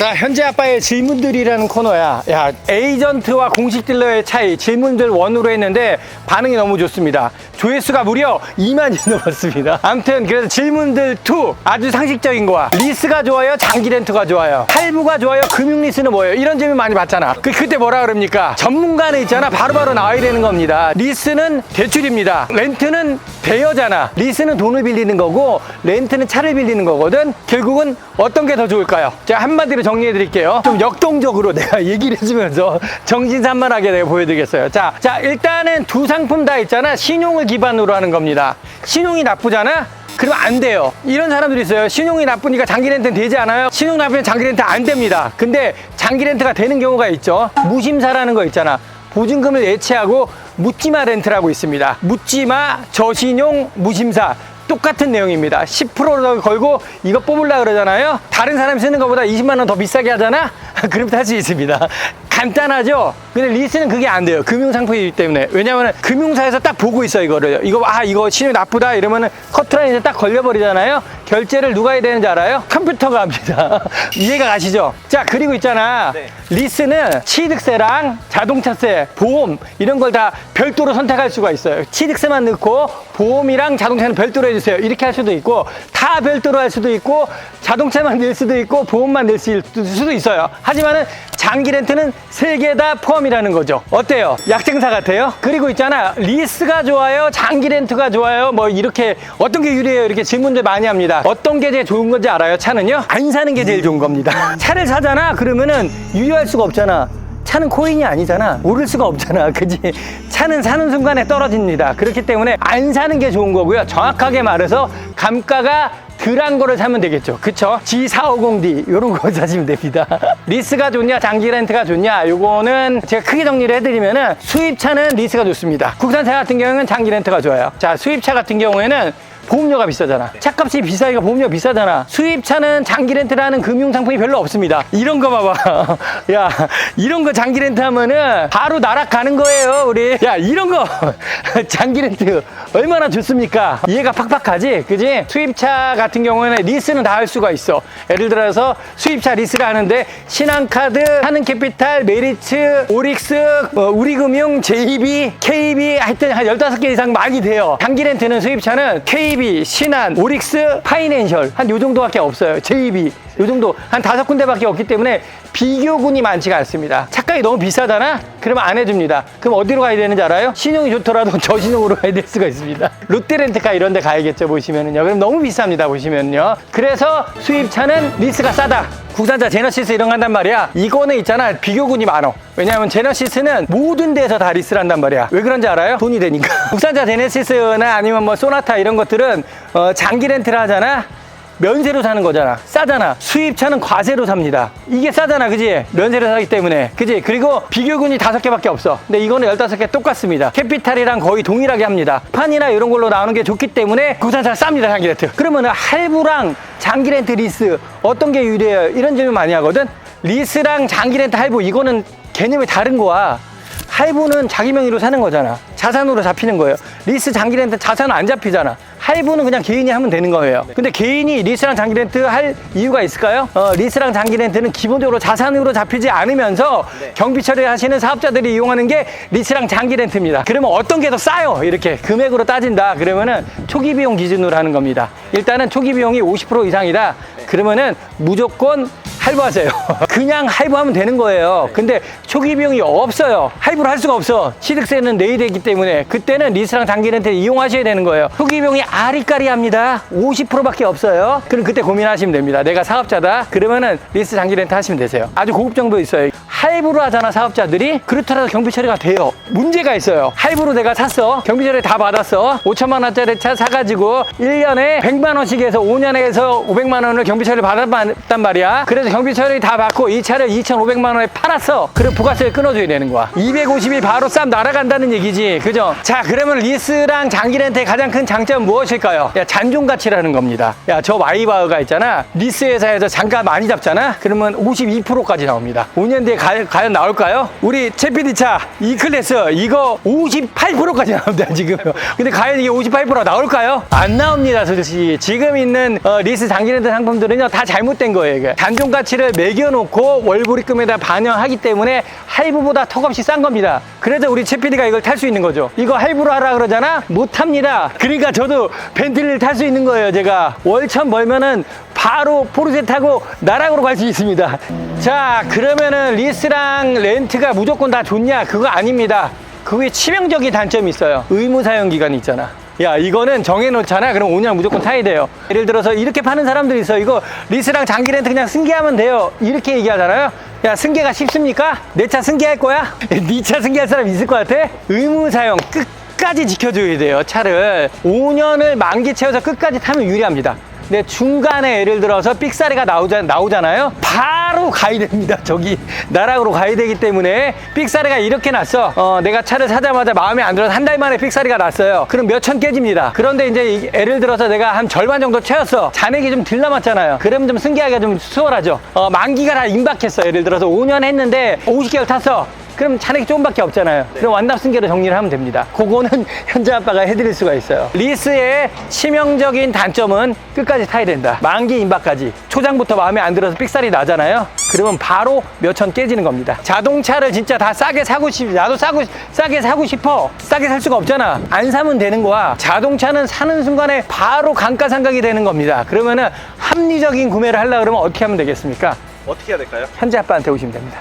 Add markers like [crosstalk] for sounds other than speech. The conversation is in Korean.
자, 현재 아빠의 질문들이라는 코너야. 야, 에이전트와 공식 딜러의 차이 질문들 원으로 했는데 반응이 너무 좋습니다. 조회수가 무려 2만이 [laughs] 넘었습니다. 아무튼 그래서 질문들 2 아주 상식적인 거야. 리스가 좋아요, 장기 렌트가 좋아요. 할부가 좋아요, 금융 리스는 뭐예요? 이런 질문 많이 받잖아. 그 그때 뭐라 그럽니까? 전문가는 있잖아. 바로바로 나와야 되는 겁니다. 리스는 대출입니다. 렌트는 대여잖아. 리스는 돈을 빌리는 거고 렌트는 차를 빌리는 거거든. 결국은 어떤 게 더 좋을까요? 제가 한마디로 정리해 드릴게요. 좀 역동적으로 내가 [laughs] 얘기를 해주면서 정신산만하게 내가 보여드리겠어요. 자, 자, 일단은 두 상품 다 있잖아. 신용을 기반으로 하는 겁니다. 신용이 나쁘잖아? 그러면 안 돼요. 이런 사람들이 있어요. 신용이 나쁘니까 장기 렌트는 되지 않아요? 신용 나쁘면 장기 렌트 안 됩니다. 근데 장기 렌트가 되는 경우가 있죠. 무심사라는 거 있잖아. 보증금을 예치하고 묻지마 렌트라고 있습니다. 묻지마 저신용 무심사. 똑같은 내용입니다. 10%를 걸고 이거 뽑으려 그러잖아요. 다른 사람이 쓰는 것보다 20만 원 더 비싸게 하잖아? 그럼 탈 수 있습니다. 간단하죠? 근데 리스는 그게 안 돼요. 금융상품이기 때문에. 왜냐면 금융사에서 딱 보고 있어, 이거를. 이거, 아, 이거 신용이 나쁘다. 이러면은 커트라인에 딱 걸려버리잖아요. 결제를 누가 해야 되는지 알아요? 컴퓨터가 합니다. [laughs] 이해가 가시죠? 자, 그리고 있잖아. 네. 리스는 취득세랑 자동차세, 보험, 이런 걸 다 별도로 선택할 수가 있어요. 취득세만 넣고 보험이랑 자동차는 별도로 해주세요. 이렇게 할 수도 있고, 다 별도로 할 수도 있고, 자동차만 낼 수도 있고, 보험만 낼 수- 수도 있어요. 하지만은 장기 렌트는 세 개 다 포함이라는 거죠. 어때요? 약쟁사 같아요? 그리고 있잖아. 리스가 좋아요? 장기 렌트가 좋아요? 뭐 이렇게 어떤 게 유리해요? 이렇게 질문들 많이 합니다. 어떤 게 제일 좋은 건지 알아요? 차는요? 안 사는 게 제일 좋은 겁니다. [laughs] 차를 사잖아? 그러면은 유효할 수가 없잖아. 차는 코인이 아니잖아. 오를 수가 없잖아. [laughs] 그지? 차는 사는 순간에 떨어집니다. 그렇기 때문에 안 사는 게 좋은 거고요. 정확하게 말해서 감가가 덜한 거를 사면 되겠죠. 그쵸? G450D 이런 거 [laughs] 사시면 됩니다. 리스가 좋냐, 장기 렌트가 좋냐, 요거는 제가 크게 정리를 해드리면은 수입차는 리스가 좋습니다. 국산차 같은 경우는 장기 렌트가 좋아요. 자, 수입차 같은 경우에는 보험료가 비싸잖아. 차값이 비싸니까 보험료 비싸잖아. 수입차는 장기 렌트라는 금융 상품이 별로 없습니다. 이런 거 봐봐. [laughs] 야, 이런 거 장기 렌트 하면은 바로 나락 가는 거예요, 우리. 야, 이런 거 [laughs] 장기 렌트 얼마나 좋습니까? 이해가 팍팍하지? 그지? 수입차 같은 경우에는 리스는 다 할 수가 있어. 예를 들어서 수입차 리스를 하는데 신한카드, 하는캐피탈, 메리츠, 오릭스, 어, 우리금융, JB, KB 하여튼 한 15개 이상 많이 돼요. 장기 렌트는 수입차는 KB, 신한, 오릭스, 파이낸셜 한 요 정도밖에 없어요. JB 요 정도 한 다섯 군데밖에 없기 때문에 비교군이 많지가 않습니다. 차값이 너무 비싸잖아? 그러면 안 해줍니다. 그럼 어디로 가야 되는지 알아요? 신용이 좋더라도 [laughs] 저신용으로 가야 될 수가 있습니다. 롯데렌트카 이런 데 가야겠죠, 보시면은요. 그럼 너무 비쌉니다, 보시면요. 그래서 수입차는 리스가 싸다. 국산차 제너시스 이런 거 한단 말이야. 이거는 있잖아, 비교군이 많어. 왜냐하면 제너시스는 모든 데서 다 리스를 한단 말이야. 왜 그런지 알아요? 돈이 되니까. [laughs] 국산차 제네시스나 아니면 뭐 소나타 이런 것들은 어, 장기 렌트를 하잖아? 면세로 사는 거잖아. 싸잖아. 수입차는 과세로 삽니다. 이게 싸잖아. 그지? 면세로 사기 때문에. 그지? 그리고 비교군이 다섯 개밖에 없어. 근데 이거는 열다섯 개 똑같습니다. 캐피탈이랑 거의 동일하게 합니다. 판이나 이런 걸로 나오는 게 좋기 때문에 국산차 쌉니다. 장기 렌트. 그러면 할부랑 장기 렌트 리스 어떤 게 유리해요? 이런 질문 많이 하거든? 리스랑 장기 렌트 할부 이거는 개념이 다른 거야. 할부는 자기 명의로 사는 거잖아. 자산으로 잡히는 거예요. 리스 장기 렌트 자산은 안 잡히잖아. 할부는 그냥 개인이 하면 되는 거예요. 근데 개인이 리스랑 장기 렌트 할 이유가 있을까요? 어, 리스랑 장기 렌트는 기본적으로 자산으로 잡히지 않으면서 경비 처리하시는 사업자들이 이용하는 게 리스랑 장기 렌트입니다. 그러면 어떤 게 더 싸요? 이렇게 금액으로 따진다. 그러면은 초기 비용 기준으로 하는 겁니다. 일단은 초기 비용이 50% 이상이다. 그러면은 무조건 할부하세요. [laughs] 그냥 할부하면 되는 거예요. 근데 초기 비용이 없어요. 할부를 할 수가 없어. 취득세는 내야 되기 때문에 그때는 리스랑 장기 렌트 이용하셔야 되는 거예요. 초기 비용이 아리까리합니다. 50%밖에 없어요. 그럼 그때 고민하시면 됩니다. 내가 사업자다. 그러면은 리스 장기 렌트 하시면 되세요. 아주 고급 정도 있어요. 할부로 하잖아 사업자들이. 그렇더라도 경비 처리가 돼요. 문제가 있어요. 할부로 내가 샀어. 경비 처리 다 받았어. 5천만 원짜리 차 사가지고 1년에 100만 원씩 해서 5년에 해서 500만 원을 경비 처리 받았단 말이야. 그래서 경비 처리 다 받고 이 차를 2,500만 원에 팔았어. 그럼 부가세를 끊어줘야 되는 거야. 250이 바로 쌈 날아간다는 얘기지. 그죠? 자 그러면 리스랑 장기 렌트의 가장 큰 장점은 무엇일까요? 야 잔존 가치라는 겁니다. 야저 마이바흐가 있잖아. 리스 회사에서 장가 많이 잡잖아? 그러면 52%까지 나옵니다. 5년 뒤에 가, 과연 나올까요? 우리 채피디 차 E 클래스 이거 58%까지 나옵니다 지금. 근데 과연 이게 58%가 나올까요? 안 나옵니다 솔직히. 지금 있는 어, 리스 장기랜드 상품들은요 다 잘못된 거예요. 이게. 단종 가치를 매겨놓고 월불입금에다 반영하기 때문에 할부보다 턱없이 싼 겁니다. 그래서 우리 채피디가 이걸 탈 수 있는 거죠. 이거 할부로 하라 그러잖아? 못 합니다. 그러니까 저도 벤틀리를 탈 수 있는 거예요 제가. 월천 벌면은 바로 포르쉐 타고 나락으로 갈 수 있습니다. 자, 그러면은 리스랑 렌트가 무조건 다 좋냐? 그거 아닙니다. 그게 치명적인 단점이 있어요. 의무 사용 기간이 있잖아. 야, 이거는 정해놓잖아. 그럼 5년 무조건 타야 돼요. 예를 들어서 이렇게 파는 사람들이 있어. 이거 리스랑 장기 렌트 그냥 승계하면 돼요. 이렇게 얘기하잖아요. 야, 승계가 쉽습니까? 내 차 승계할 거야? [laughs] 네 차 승계할 사람 있을 것 같아? 의무 사용 끝. 끝까지 지켜줘야 돼요 차를 5년을 만기 채워서 끝까지 타면 유리합니다 근데 중간에 예를 들어서 삑사리가 나오자, 나오잖아요. 바로 가야 됩니다. [laughs] 저기 나락으로 가야 되기 때문에 삑사리가 이렇게 났어. 어, 내가 차를 사자마자 마음에 안 들어서 한 달 만에 삑사리가 났어요. 그럼 몇 천 깨집니다. 그런데 이제 이- 예를 들어서 내가 한 절반 정도 채웠어. 잔액이 좀 덜 남았잖아요. 그러면 좀 승계하기가 좀 수월하죠. 어, 만기가 다 임박했어. 예를 들어서 5년 했는데 50개월 탔어 그럼 잔액이 조금밖에 없잖아요. 그럼 완납 승계로 정리를 하면 됩니다. 그거는 [laughs] 현재 아빠가 해드릴 수가 있어요. 리스의 치명적인 단점은 끝까지 타야 된다. 만기 임박까지. 초장부터 마음에 안 들어서 삑살이 나잖아요. 그러면 바로 몇 천 깨지는 겁니다. 자동차를 진짜 다 싸게 사고 싶, 나도 싸고, 싸게 사고 싶어. 싸게 살 수가 없잖아. 안 사면 되는 거야. 자동차는 사는 순간에 바로 감가상각이 되는 겁니다. 그러면은 합리적인 구매를 하려고 그러면 어떻게 하면 되겠습니까? 어떻게 해야 될까요? 현재 아빠한테 오시면 됩니다.